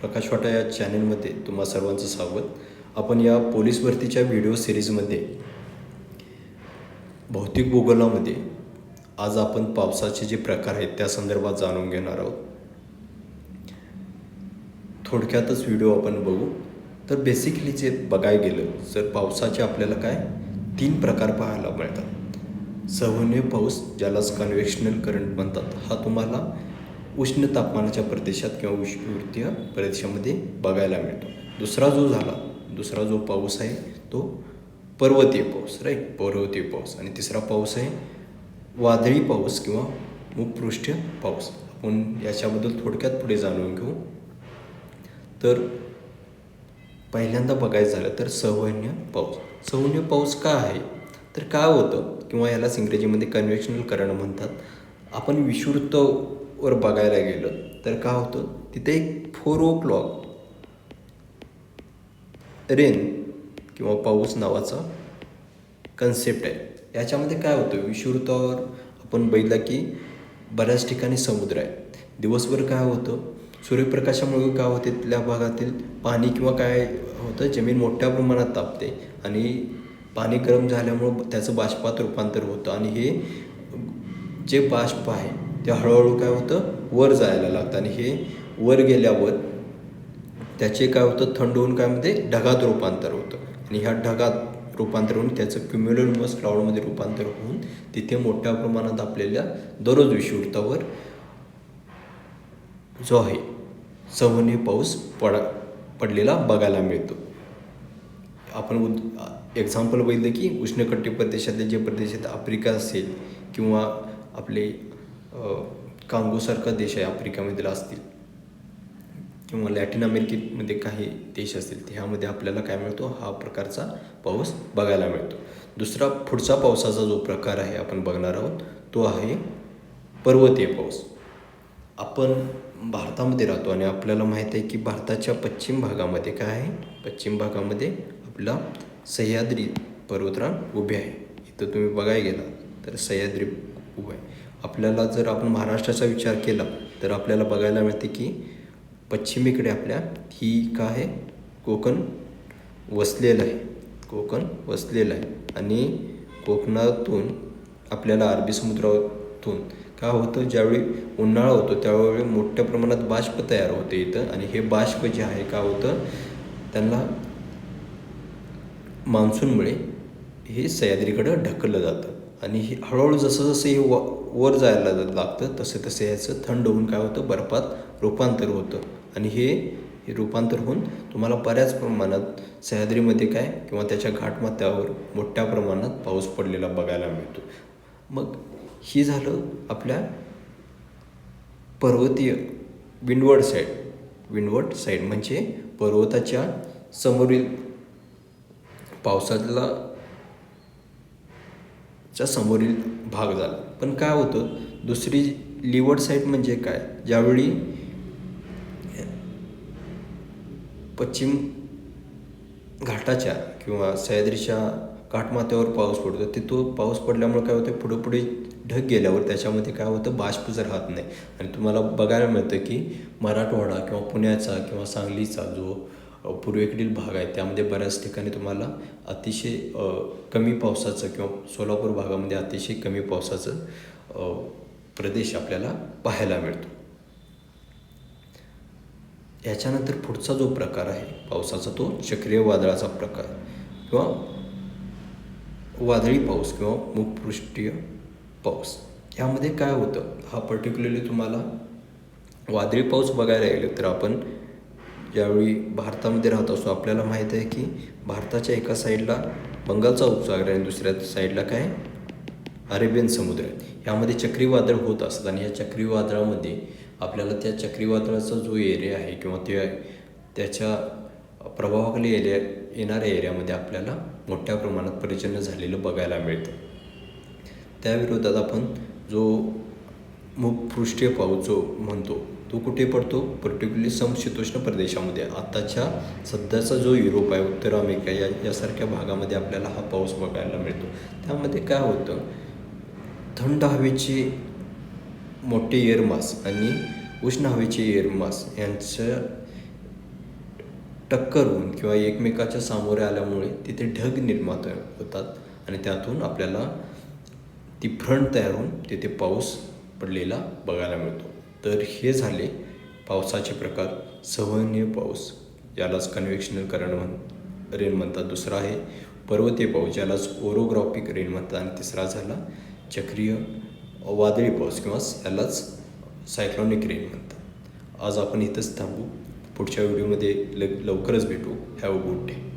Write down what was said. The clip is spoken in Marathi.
प्रकाश वाटा या चॅनेलमध्ये तुम्हा सर्वांचं स्वागत. आपण या पोलीस भरतीच्या व्हिडिओ सिरीजमध्ये भौतिक भूगोलामध्ये आज आपण पावसाचे जे प्रकार आहेत त्या संदर्भात जाणून घेणार आहोत. थोडक्यातच व्हिडिओ आपण बघू. तर बेसिकली जे बघायला गेलं तर पावसाचे आपल्याला काय? तीन प्रकार पाहायला मिळतात. सवन्य पाऊस ज्यालाच कन्व्हेक्शनल करंट म्हणतात. हा तुम्हाला उष्ण तापमानाच्या प्रदेशात किंवा उष्णवृत्तीय प्रदेशामध्ये बघायला मिळतो. दुसरा जो झाला दुसरा जो पाऊस आहे तो पर्वतीय पाऊस राईट पर्वतीय पाऊस. आणि तिसरा पाऊस आहे वादळी पाऊस किंवा भूपृष्ठीय पाऊस. आपण याच्याबद्दल थोडक्यात पुढे जाणून घेऊ. तर पहिल्यांदा बघायचं झालं तर सवन्य पाऊस. सवन्य पाऊस का आहे? तर काय होतं? किंवा यालाच इंग्रजीमध्ये कन्व्हेक्शनल करण म्हणतात. आपण विषुवृत्त वर बघायला गेलं तर काय होतं? तिथे एक फोर ओ क्लॉक रेन किंवा पाऊस नावाचा कन्सेप्ट आहे. याच्यामध्ये काय होतं? विषुवृत्तावर आपण बघितलं की बऱ्याच ठिकाणी समुद्र आहे. दिवसभर काय होतं? सूर्यप्रकाशामुळे काय होते? तिथल्या भागातील पाणी किंवा काय होतं? जमीन मोठ्या प्रमाणात तापते आणि पाणी गरम झाल्यामुळं त्याचं बाष्पात रूपांतर होतं. आणि हे जे बाष्प आहे ते हळूहळू काय होतं? वर जायला लागतं. आणि हे वर गेल्यावर त्याचे काय होतं? थंड होऊन काय म्हणते ढगात रूपांतर होतं. आणि ह्या ढगात रूपांतर होऊन त्याचं क्युम्युलमस क्लाउडमध्ये रूपांतर होऊन तिथे मोठ्या प्रमाणात आपल्याला दररोज विषुवृत्तावर जो आहे सवनी पाऊस पड पडलेला बघायला मिळतो. आपण उद एक्झाम्पल बघितलं की उष्णकटी प्रदेशातले जे प्रदेश आहेत आफ्रिका असेल किंवा आपले कांगोसारखा देश आहे आफ्रिकेमधील असतील. किंवा लॅटिन अमेरिकेमध्ये काही देश असतील ह्यामध्ये आपल्याला काय मिळतो? हा प्रकारचा पाऊस बघायला मिळतो. दुसरा पुढचा पावसाचा जो प्रकार आहे आपण बघणार आहोत तो आहे पर्वतीय पाऊस. आपण भारतामध्ये राहतो आणि आपल्याला माहीत आहे की भारताच्या पश्चिम भागामध्ये काय आहे? पश्चिम भागामध्ये आपला सह्याद्री पर्वतरांग उभे आहे. इथं तुम्ही बघायला गेला तर सह्याद्री उभं आहे. आपल्याला जर आपण महाराष्ट्राचा विचार केला तर आपल्याला बघायला मिळते की पश्चिमेकडे आपल्या ही काय आहे? कोकण वसलेलं आहे. कोकण वसलेलं आहे. आणि कोकणातून आपल्याला अरबी समुद्रातून काय होतं? ज्यावेळी उन्हाळा होतो त्यावेळी मोठ्या प्रमाणात बाष्प तयार होते इथं. आणि हे बाष्प जे आहे का होतं? त्यांना मान्सूनमुळे हे सह्याद्रीकडं ढकललं जातं. आणि हे हळूहळू जसं जसं हे व वर जायला लागतं तसं तसं याचं थंड होऊन काय होतं? बर्फात रूपांतर होतं. आणि हे हे रूपांतर होऊन तुम्हाला बऱ्याच प्रमाणात सह्याद्रीमध्ये काय किंवा त्याच्या घाटमाथ्यावर मोठ्या प्रमाणात पाऊस पडलेला बघायला मिळतो. मग ही झालं आपल्या पर्वतीय विंडवर्ड साईड विंडवर्ड साईड म्हणजे पर्वताच्या समोरील पावसाला चा समोरील भाग झाला. पण काय होतं? दुसरी लिवर्ड साईड म्हणजे काय? ज्यावेळी पश्चिम घाटाच्या किंवा सह्याद्रीच्या घाटमाथ्यावर पाऊस पडतो ते तो पाऊस पडल्यामुळे काय होतं? पुढे पुढे ढग गेल्यावर त्याच्यामध्ये काय होतं? बाष्प जर राहत नाही. आणि तुम्हाला बघायला मिळतं की मराठवाडा किंवा पुण्याचा किंवा सांगलीचा जो पूर्वेकडील भाग आहे त्यामध्ये बऱ्याच ठिकाणी तुम्हाला अतिशय कमी पावसाचं किंवा सोलापूर भागामध्ये अतिशय कमी पावसाचं प्रदेश आपल्याला पाहायला मिळतो. याच्यानंतर पुढचा जो प्रकार आहे पावसाचा तो चक्रीय वादळाचा प्रकार किंवा वादळी पाऊस किंवा मुखपृष्ठीय पाऊस. ह्यामध्ये काय होतं? हा पर्टिक्युलरली तुम्हाला वादळी पाऊस बघायला गेलो तर आपण ज्यावेळी भारतामध्ये राहत असतो आपल्याला माहीत आहे की भारताच्या एका साईडला बंगालचा उपसागर आणि दुसऱ्या साईडला काय? अरेबियन समुद्र आहे. यामध्ये चक्रीवादळ होत असतात आणि या चक्रीवादळामध्ये आपल्याला त्या चक्रीवादळाचा जो एरिया आहे किंवा ते त्याच्या प्रभावाखाली एरिया येणाऱ्या एरियामध्ये आपल्याला मोठ्या प्रमाणात परिचन्न झालेलं बघायला मिळतं. त्याविरोधात आपण जो मुखपृष्ठीय पाऊस जो म्हणतो तो कुठे पडतो? पर्टिक्युलरली समशीतोष्ण प्रदेशामध्ये. आत्ताच्या सध्याचा जो युरोप आहे उत्तर अमेरिका या यासारख्या भागामध्ये आपल्याला हा पाऊस बघायला मिळतो. त्यामध्ये काय होतं? थंड हवेचे मोठे एअरमास आणि उष्ण हवेचे एअरमास यांचं टक्कर होऊन किंवा एकमेकाच्या सामोरे आल्यामुळे तिथे ढग निर्माण होतात आणि त्यातून आपल्याला ती फ्रंट तयार होऊन तिथे पाऊस पडलेला बघायला मिळतो. तर हे झाले पावसाचे प्रकार. संवहनीय पाऊस यालाच कन्व्हेक्शनल करंट म्हण रेन म्हणतात. दुसरा आहे पर्वतीय पाऊस ज्यालाच ओरोग्राफिक रेन म्हणतात. आणि तिसरा झाला चक्रीय वादळी पाऊस किंवा यालाच सायक्लॉनिक रेन म्हणतात. आज आपण इथंच थांबू. पुढच्या व्हिडिओमध्ये ल लवकरच भेटू. Have a good day